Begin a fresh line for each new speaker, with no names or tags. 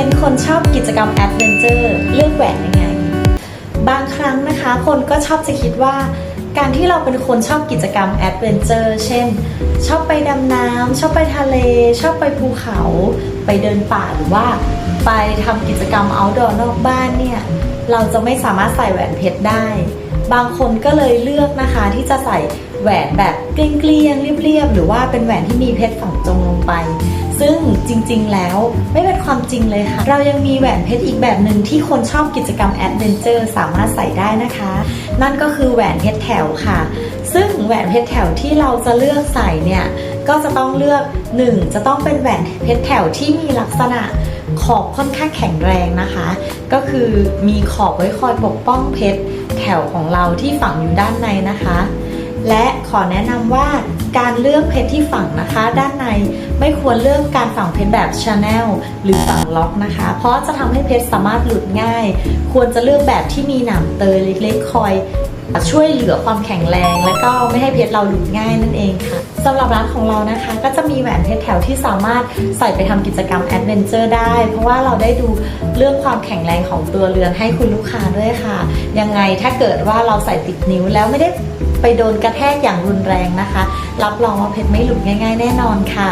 เป็นคนชอบกิจกรรมแอดเวนเจอร์เลือกแหวนยังไง บางครั้งนะคะคนก็ชอบจะคิดว่า การที่เราเป็นคนชอบกิจกรรมแอดเวนเจอร์เช่น ชอบไปดำน้ำชอบไปทะเล ชอบไปภูเขา ไปเดินป่าหรือว่า ไปทำกิจกรรม outdoor นอกบ้านเนี่ยเราจะไม่สามารถใส่แหวนเพชรได้ บางคนก็เลยเลือกนะคะที่จะใส่แหวนแบบเกลี้ยงเรียบๆหรือว่าเป็นแหวนที่มีเพชรฝังจงลงไป ซึ่งจริงๆ แล้วไม่เป็นความจริงเลยค่ะ เรายังมีแหวนเพชรอีกแบบหนึ่งที่คนชอบกิจกรรมแอดเวนเจอร์สามารถใส่ได้นะคะ นั่นก็คือแหวนเพชรแถวค่ะ ซึ่งแหวนเพชรแถวที่เราจะเลือกใส่เนี่ยก็จะต้องเลือก 1 จะต้องเป็นแหวนเพชรแถวที่มีลักษณะขอบค่อนข้างแข็งแรงนะคะ ก็คือมีขอบไว้คอยปกป้องเพชรแถวของเราที่ฝังอยู่ด้านในนะคะ และขอแนะนำว่าการเลือกเพชรที่ฝังนะคะ ด้านในไม่ควรเลือกการฝังเพชรแบบชาแนลหรือฝังล็อกนะคะ เพราะจะทำให้เพชรสามารถหลุดง่าย ควรจะเลือกแบบที่มีหนามเตยเล็กๆคอยช่วยเหลือความแข็งแรง และก็ไม่ให้เพชรเราหลุดง่ายนั่นเองค่ะสำหรับร้านของเรานะคะ ก็จะมีแหวนเพชรแถวที่สามารถใส่ไปทำกิจกรรมแอดเวนเจอร์ได้ เพราะว่าเราได้ดูเรื่องความแข็งแรงของตัวเรือนให้คุณลูกค้าด้วยค่ะ ยังไงถ้าเกิดว่าเราใส่ติดนิ้วแล้วไม่ได้ ไปโดนกระแทกอย่างรุนแรงนะคะ รับรองว่าเพชรไม่หลุดง่าย ๆ แน่นอนค่ะ